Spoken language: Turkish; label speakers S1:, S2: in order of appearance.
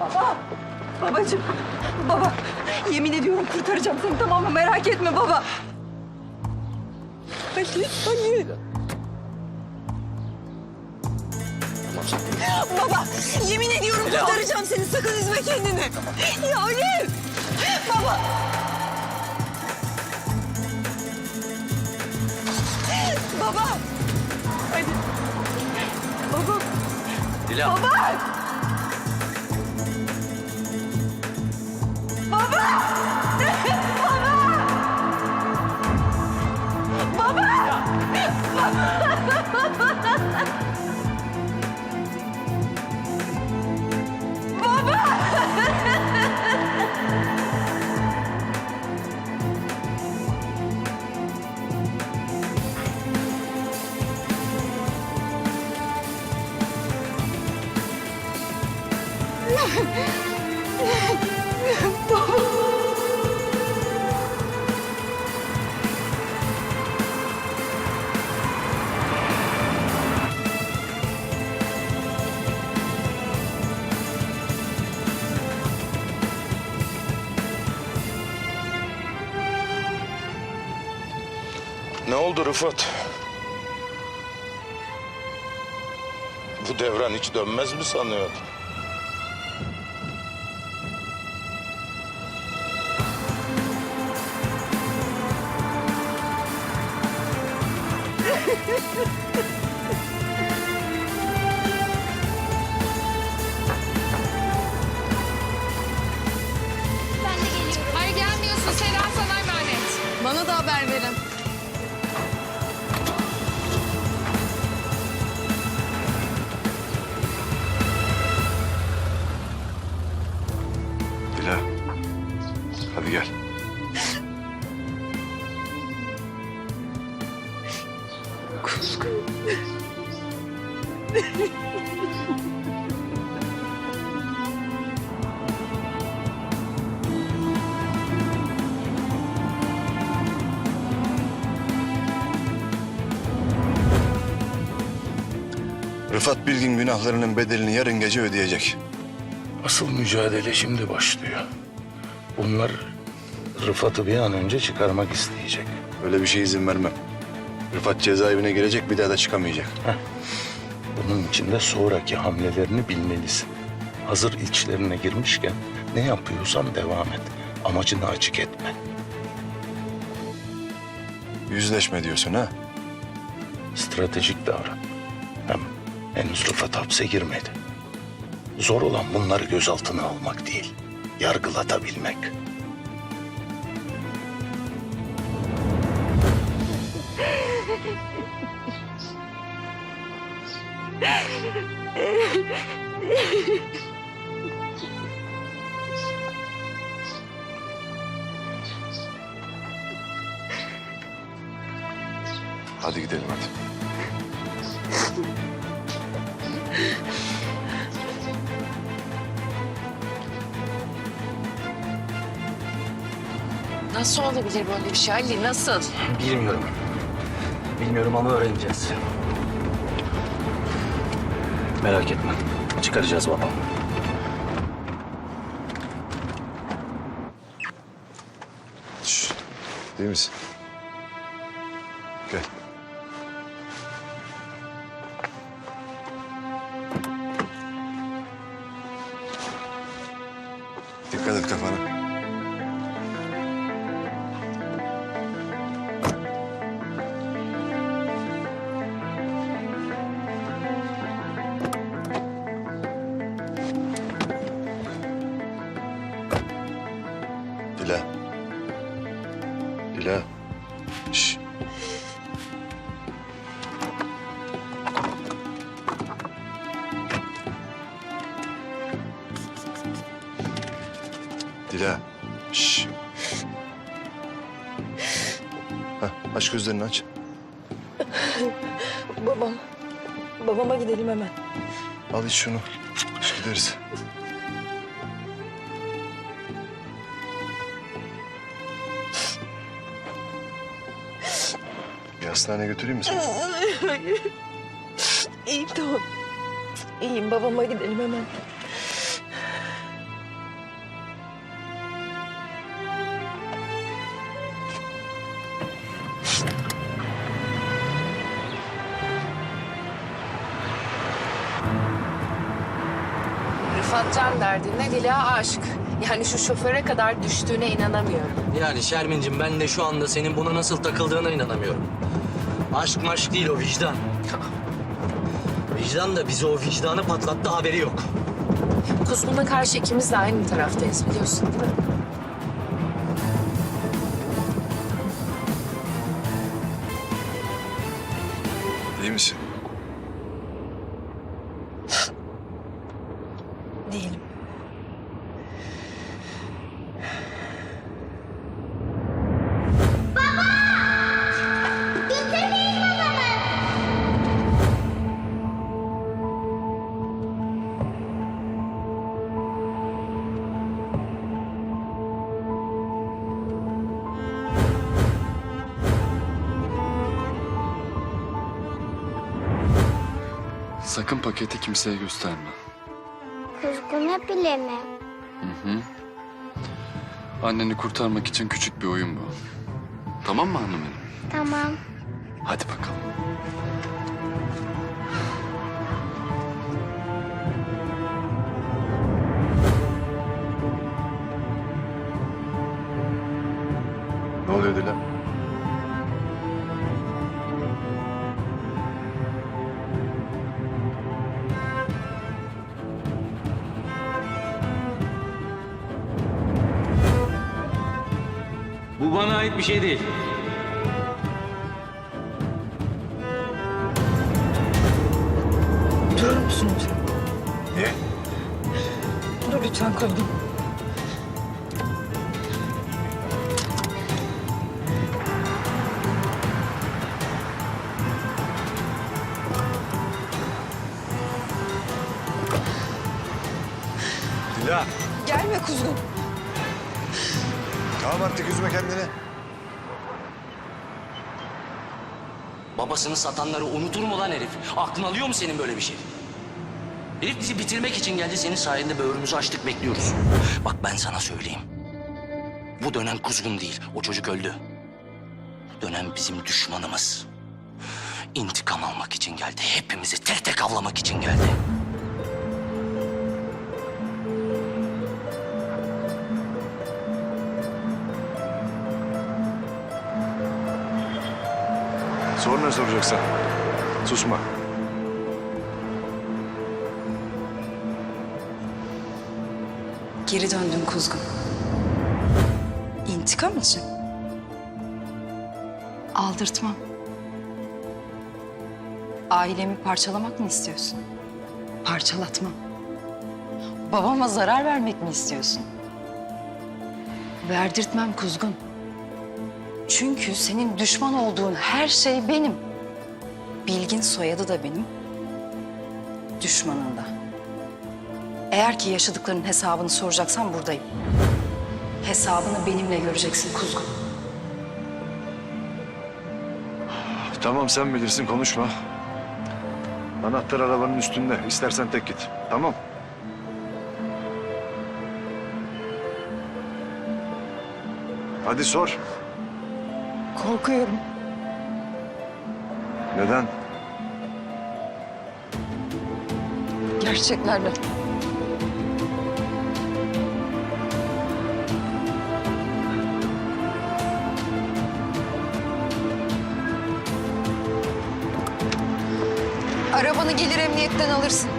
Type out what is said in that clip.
S1: Baba! Babacığım! Baba! Yemin ediyorum kurtaracağım seni tamam mı? Merak etme baba. Ali, Ali. Baba! Yemin ediyorum kurtaracağım seni. Sakın üzme kendini. Ya Ali! Baba! Baba! Ali! Baba!
S2: Dila.
S1: Baba!
S3: Oldu Rıfat? Bu devran hiç dönmez mi sanıyordun?
S4: Ben de geliyorum.
S5: Hayır gelmiyorsun. Selam sana emanet.
S4: Bana da haber verin.
S6: Hadi gel. Rıfat Bilgin günahlarının bedelini yarın gece ödeyecek.
S3: Asıl mücadele şimdi başlıyor. Bunlar Rıfat'ı bir an önce çıkarmak isteyecek.
S6: Öyle bir şey izin vermem. Rıfat cezaevine girecek bir daha da çıkamayacak.
S3: Bunun için de sonraki hamlelerini bilmelisin. Hazır içlerine girmişken ne yapıyorsan devam et. Amacını açık etme.
S6: Yüzleşme diyorsun ha?
S3: Stratejik davran. Hem henüz Rıfat hapse girmedi. Zor olan bunları gözaltına almak değil, yargılatabilmek.
S6: Hadi gidelim hadi.
S5: Nasıl olabilir böyle bir şey Ali? Nasıl?
S2: Bilmiyorum. Bilmiyorum ama öğreneceğiz. Merak etme. Çıkaracağız babam.
S6: Şşt. Değil misin? Gel. Dila. Şş. Hah, aç gözlerini aç.
S1: Babam. Babama gidelim hemen.
S6: Al iç şunu. Gideriz. Bir hastaneye götüreyim mi seni?
S1: Hayır. İyiyim tamam. İyiyim babama gidelim hemen.
S5: Rıfat can derdinde Dila aşk. Yani şu şoföre kadar düştüğüne inanamıyorum.
S2: Yani Şermin'cim ben de şu anda senin buna nasıl takıldığına inanamıyorum. Aşk maşk değil o vicdan. Vicdan da bizi o vicdanı patlattı haberi yok.
S5: Kuzgun'la karşı ikimiz de aynı taraftayız biliyorsun değil mi?
S6: İyi misin?
S7: Sakın paketi kimseye gösterme.
S4: Kuzguna bile mi?
S7: Anneni kurtarmak için küçük bir oyun bu. Tamam mı hanım benim?
S4: Tamam.
S7: Hadi bakalım.
S6: Ne oluyor Dilan?
S2: Bir şey değil.
S8: Durur musun lütfen?
S6: Niye?
S8: Dur lütfen koydum.
S6: Dilan.
S8: Gelme kuzgun.
S6: Tamam artık üzme kendini.
S2: Babasını satanları unutur mu lan herif? Aklın alıyor mu senin böyle bir şey? Herif bizi bitirmek için geldi. Senin sayende böğrümüzü açtık bekliyoruz. Bak ben sana söyleyeyim. Bu dönem kuzgun değil. O çocuk öldü. Bu dönem bizim düşmanımız. İntikam almak için geldi. Hepimizi tek tek avlamak için geldi.
S6: Sor ne soracaksan. Susma.
S8: Geri döndüm kuzgun. İntikam için. Aldırtmam. Ailemi parçalamak mı istiyorsun? Parçalatmam. Babama zarar vermek mi istiyorsun? Verdirtmem kuzgun. Çünkü senin düşman olduğun her şey benim. Bilgin soyadı da benim. Düşmanın da. Eğer ki yaşadıklarının hesabını soracaksan buradayım. Hesabını benimle göreceksin kuzgun.
S6: Tamam sen bilirsin konuşma. Anahtar arabanın üstünde. İstersen tek git. Tamam. Hadi sor.
S8: Korkuyorum.
S6: Neden?
S8: Gerçeklerle. Arabanı gelir emniyetten alırsın.